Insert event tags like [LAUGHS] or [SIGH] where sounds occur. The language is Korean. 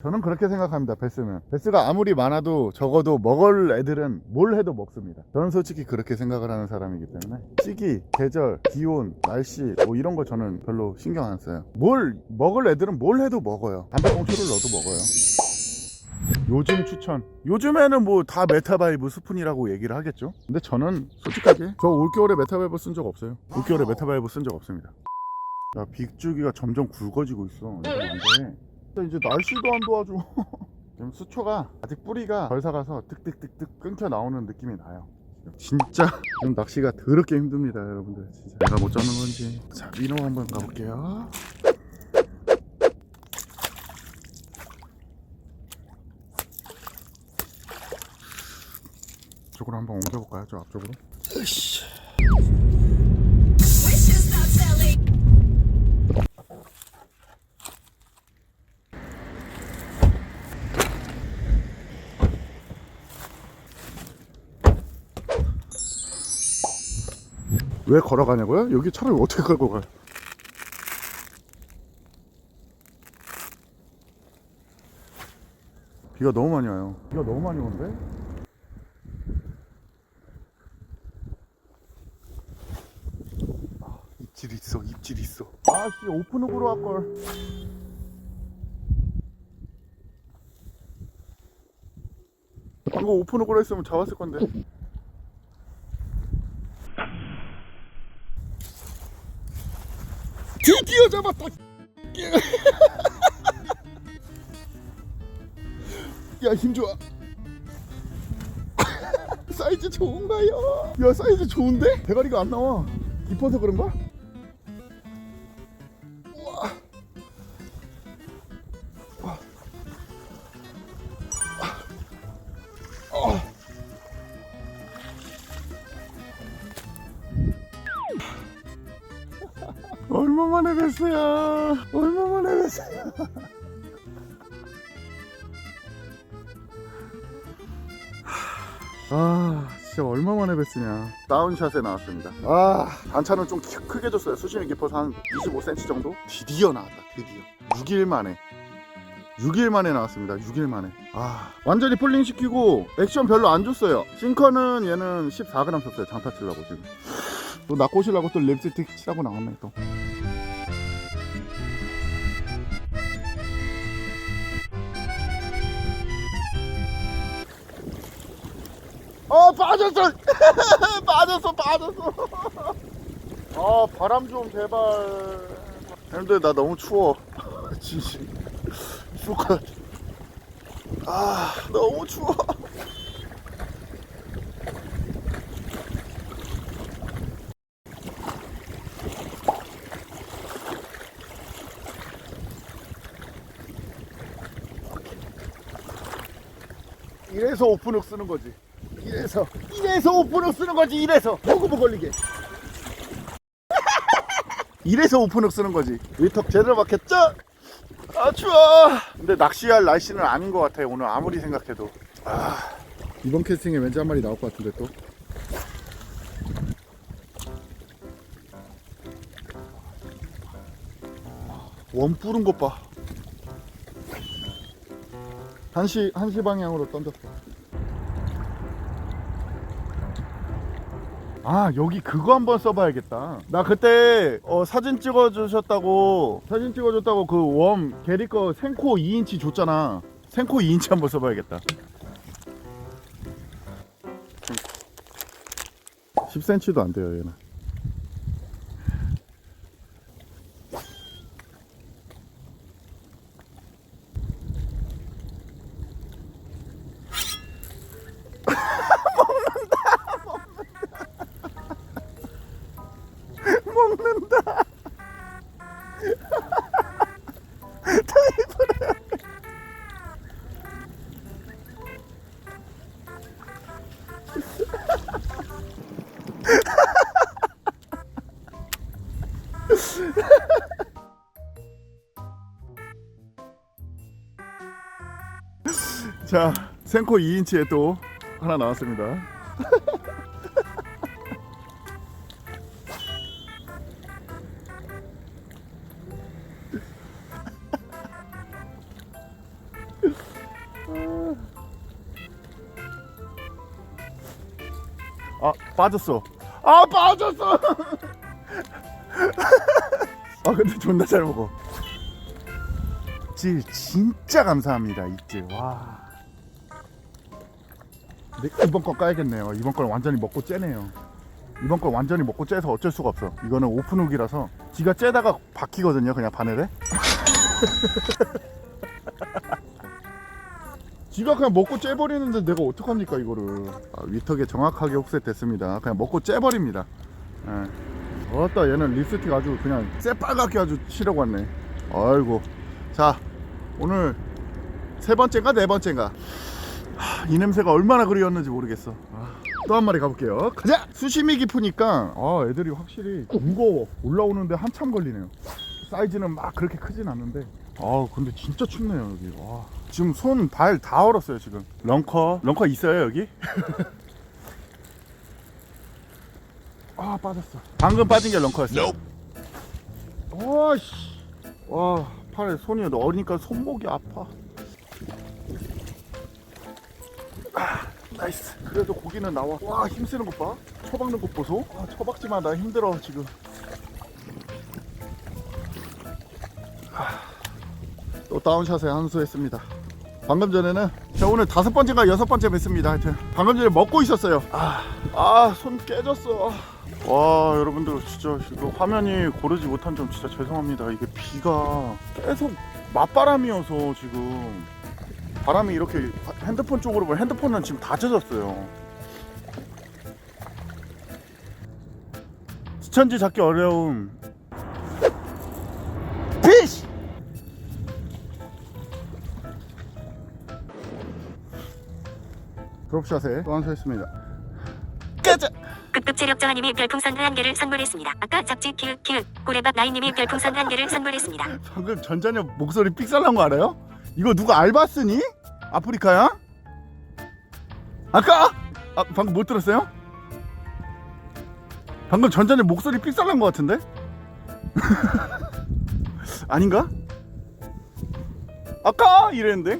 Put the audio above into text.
저는 그렇게 생각합니다 베스는. 베스가 아무리 많아도 적어도 먹을 애들은 뭘 해도 먹습니다. 저는 솔직히 그렇게 생각을 하는 사람이기 때문에 시기, 계절, 기온, 날씨 뭐 이런 거 저는 별로 신경 안 써요. 뭘 먹을 애들은 뭘 해도 먹어요. 담배꽁초를 넣어도 먹어요. 요즘 추천. 요즘에는 뭐 다 메타바이브 스푼이라고 얘기를 하겠죠? 근데 저는 솔직하게 저 올겨울에 메타바이브 쓴 적 없어요. 올겨울에 메타바이브 쓴 적 없습니다. 야 빅주기가 점점 굵어지고 있어. 안돼 근데 이제 날씨도 안 도와줘. [LAUGHS] 지금 수초가 아직 뿌리가 덜 사가서 뜩뜩뜩뜩 끊겨 나오는 느낌이 나요. 진짜 지금 낚시가 더럽게 힘듭니다 여러분들. 진짜. 내가 못 잡는 건지. 자 민호 한번 가볼게요. 쪽으로 한번 옮겨볼까요? 저 앞쪽으로? 으쌰 왜 걸어가냐고요? 여기 차를 어떻게 끌고 가요? 비가 너무 많이 와요. 비가 너무 많이 오는데? 아, 입질 있어, 입질 있어. 아씨, 오픈훅으로 할걸. 방금 오픈훅으로 했으면 잡았을 건데. 드디어 잡았다. [LAUGHS] 야, 힘 좋아. [LAUGHS] 사이즈 좋은가요? 야, 사이즈 좋은데? 대가리가 안 나와. 깊어서 그런가? 얼마만에 뵀어요? 얼마만에 뵀어요? 아 진짜 얼마만에 뵀으냐. 다운샷에 나왔습니다. 아. 단차는 좀 키- 크게 줬어요. 수심이 깊어서 한 25cm 정도? 드디어 나왔다 드디어. 6일 만에. 6일 만에 나왔습니다 6일 만에. 아 완전히 풀링 시키고 액션 별로 안 줬어요. 싱커는 얘는 14g 썼어요 장타 치려고 지금. 또 낚고 시려고 또 립스틱 칠하고 나왔네 또 어 빠졌어. [LAUGHS] 빠졌어 빠졌어. 아 바람 좀 제발. 형들 나 너무 추워. [LAUGHS] 진심. 죽을 것 같아 아 너무 추워. 이래서 오픈옥 쓰는 거지 이래서 이래서 오픈옥 쓰는 거지 이래서. 먹으면 걸리게. [LAUGHS] 이래서 오픈옥 쓰는 거지. 위턱 제대로 막혔죠? 아 추워. 근데 낚시할 날씨는 아닌 것 같아요 오늘 아무리 생각해도. 아. 이번 캐스팅에 왠지 한 마리 나올 것 같은데 또? 원 뿌른 것봐. 한시 한시 방향으로 던졌어 아 여기 그거 한번 써봐야겠다. 나 그때 어, 사진 찍어주셨다고 사진 찍어줬다고 그 웜 게리 거 생코 2인치 줬잖아. 생코 2인치 한번 써봐야겠다. 10cm도 안 돼요 얘는 자, 생코 2인치에 또 하나 나왔습니다. [LAUGHS] 아 빠졌어. 아 빠졌어! [LAUGHS] 아 근데 존나 잘 먹어. 질 진짜 감사합니다 이질 와 이번 거 까야겠네요. 이번 걸 완전히 먹고 째네요. 이번 걸 완전히 먹고 째서 어쩔 수가 없어. 이거는 오픈 훅이라서 지가 째다가 박히거든요 그냥 바늘에? [LAUGHS] 지가 그냥 먹고 째버리는데 내가 어떡합니까 이거를? 아, 위턱에 정확하게 흡set 됐습니다. 그냥 먹고 째버립니다. 예. 어따 얘는 립스틱 아주 그냥 새빨갛게 아주 칠하고 왔네. 아이고. 자 오늘 세 번째인가 네 번째인가? 하, 이 냄새가 얼마나 그리웠는지 모르겠어. 또한 마리 가볼게요. 가자! 수심이 깊으니까. 아 애들이 확실히 무거워. 올라오는데 한참 걸리네요. 사이즈는 막 그렇게 크진 않는데. 아 근데 진짜 춥네요 여기. 와. 지금 손 발 다 얼었어요 지금. 런커? 런커 있어요 여기? [LAUGHS] 아 빠졌어. 방금 빠진 게 런커였어 와씨. 와 팔에 손이 어리니까 손목이 아파 나이스 그래도 고기는 나와 와 힘쓰는 것봐 처박는 것 보소 아 처박지마 나 힘들어 지금 또 다운샷에 한수했습니다. 방금 전에는 자 오늘 다섯 번째가 여섯 번째 뵀습니다. 하여튼 방금 전에 먹고 있었어요. 아손 깨졌어. 와 여러분들 진짜 이거 화면이 고르지 못한 점 진짜 죄송합니다. 이게 비가 계속 맞바람이어서 지금 바람이 이렇게 핸드폰 쪽으로 보면 핸드폰은 지금 다 젖었어요. 수천지 잡기 어려움. 피쉬! 드롭샷에 또 한수 했습니다. 가자! 급급 체력 저하님이 별풍선 한 개를 선물했습니다. 아까 잡지 키읔 키읔 고래밥 나이님이 별풍선 한 개를 선물했습니다. 방금 전자녀 목소리 삑살난 거 알아요? 이거 누가 알바 쓰니? 아프리카야? 아까? 아, 방금 못 들었어요? 방금 전자녀 목소리 삑살난 거 같은데? [LAUGHS] 아닌가? 아까 이랬는데?